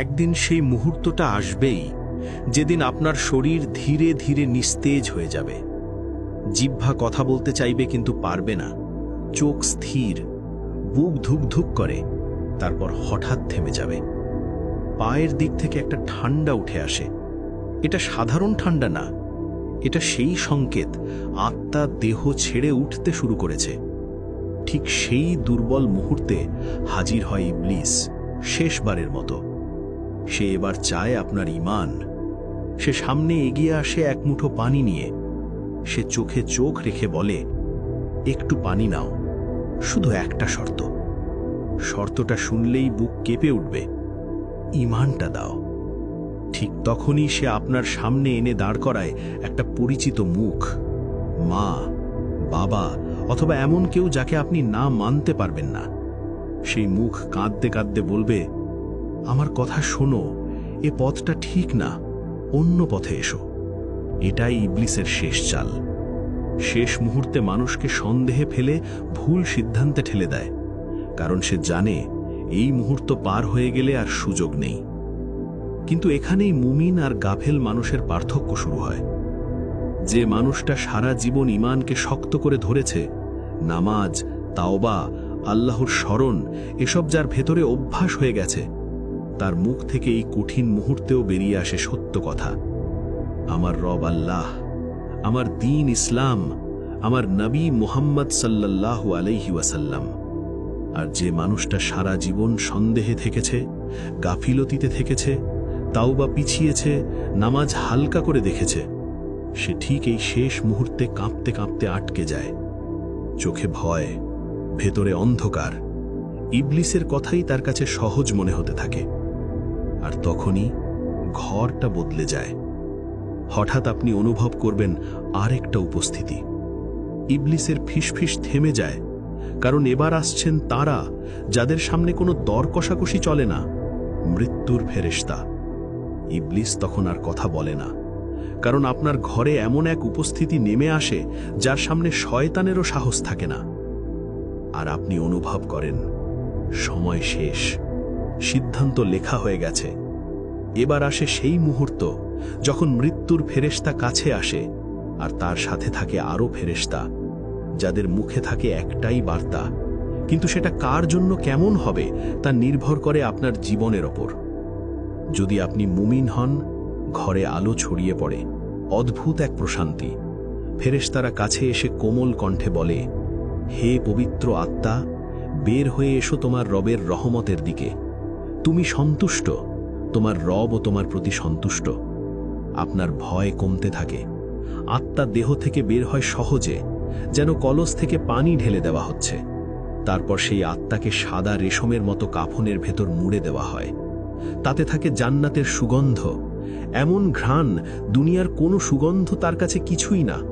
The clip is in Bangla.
একদিন সেই মুহূর্তটা আসবেই, যেদিন আপনার শরীর ধীরে ধীরে নিস্তেজ হয়ে যাবে। জিহ্বা কথা বলতে চাইবে কিন্তু পারবে না। চোখ স্থির, বুক ধুক করে, তারপর হঠাৎ থেমে যাবে। পায়ের দিক থেকে একটা ঠান্ডা উঠে আসে। এটা সাধারণ ঠান্ডা না, এটা সেই সংকেত আত্মা দেহ ছেড়ে উঠতে শুরু করেছে। ঠিক সেই দুর্বল মুহূর্তে হাজির হয় ইবলিস, শেষবারের মতো। সে এবার চায় আপনার ইমান সে সামনে এগিয়ে আসে এক মুঠো পানি নিয়ে। সে চোখে চোখ রেখে বলে, একটু পানি নাও, শুধু একটা শর্ত। শর্তটা শুনলেই বুক কেঁপে উঠবে। ইমানটা দাও। ঠিক তখনই সে আপনার সামনে এনে দাঁড় করায় একটা পরিচিত মুখ, মা, বাবা, অথবা এমন কেউ যাকে আপনি না মানতে পারবেন না। সেই মুখ কাঁদতে কাঁদতে বলবে আমার কথা শোনো, এ পথটা ঠিক না, অন্য পথে এসো। এটাই ইবলিসের শেষ চাল। শেষ মুহূর্তে মানুষকে সন্দেহে ফেলে ভুল সিদ্ধান্তে ঠেলে দেয়, কারণ সে জানে এই মুহূর্ত পার হয়ে গেলে আর সুযোগ নেই। কিন্তু এখানেই মুমিন আর গাফেল মানুষের পার্থক্য শুরু হয়। যে মানুষটা সারা জীবন ইমানকে শক্ত করে ধরেছে, নামাজ, তাওবা, আল্লাহর স্মরণ, এসব যার ভেতরে অভ্যাস হয়ে গেছে তার মুখ থেকে এই কঠিন মুহূর্তেও বেরিয়ে আসে সত্য কথা। আমার রব আল্লাহ, আমার দিন ইসলাম, আমার নবী মুহাম্মদ সাল্লাল্লাহ আলাইহি ওয়াসাল্লাম। আর যে মানুষটা সারা জীবন সন্দেহে থেকেছে, গাফিলতিতে থেকেছে তাও বা পিছিয়েছে, নামাজ হালকা করে দেখেছে, সে ঠিক এই শেষ মুহূর্তে কাঁপতে কাঁপতে আটকে যায়। চোখে ভয়, ভেতরে অন্ধকার, ইবলিসের কথাই তার কাছে সহজ মনে হতে থাকে। তখনই ঘরটা বদলে যায়। হঠাৎ আপনি অনুভব করবেন আরেকটা উপস্থিতি। ইবলিসের ফিসফিস থেমে যায়, কারণ এবার আসছেন তারা, যাদের সামনে কোনো দর কষাকষি চলে না। মৃত্যুর ফেরেস্তা ইবলিস তখন আর কথা বলে না, কারণ আপনার ঘরে এমন এক উপস্থিতি নেমে আসে, যার সামনে শয়তানেরও সাহস থাকে না। আর আপনি অনুভব করেন, সময় শেষ, সিদ্ধান্ত লেখা হয়ে গেছে। এবার আসে সেই মুহূর্ত যখন মৃত্যুর ফেরেস্তা কাছে আসে আর তার সাথে থাকে আরও ফেরেস্তা যাদের মুখে থাকে একটাই বার্তা। কিন্তু সেটা কার জন্য কেমন হবে তা নির্ভর করে আপনার জীবনের ওপর। যদি আপনি মুমিন হন, ঘরে আলো ছড়িয়ে পড়ে, অদ্ভুত এক প্রশান্তি। ফেরেশতারা কাছে এসে কোমল কণ্ঠে বলে, হে পবিত্র আত্মা, বের হয়ে এসো তোমার রবের রহমতের দিকে। তুমি সন্তুষ্ট তোমার রব ও তোমার প্রতি সন্তুষ্ট। আপনার ভয় কমতে থাকে। আত্মা দেহ থেকে বের হয় সহজে, যেন কলস থেকে পানি ঢেলে দেওয়া হচ্ছে। তারপর সেই আত্মাকে সাদা রেশমের মতো কাফনের ভেতর মুড়ে দেওয়া হয়। তাতে থাকে জান্নাতের সুগন্ধ। এমন ঘ্রাণ দুনিয়ার কোনো সুগন্ধ তার কাছে কিছুই না।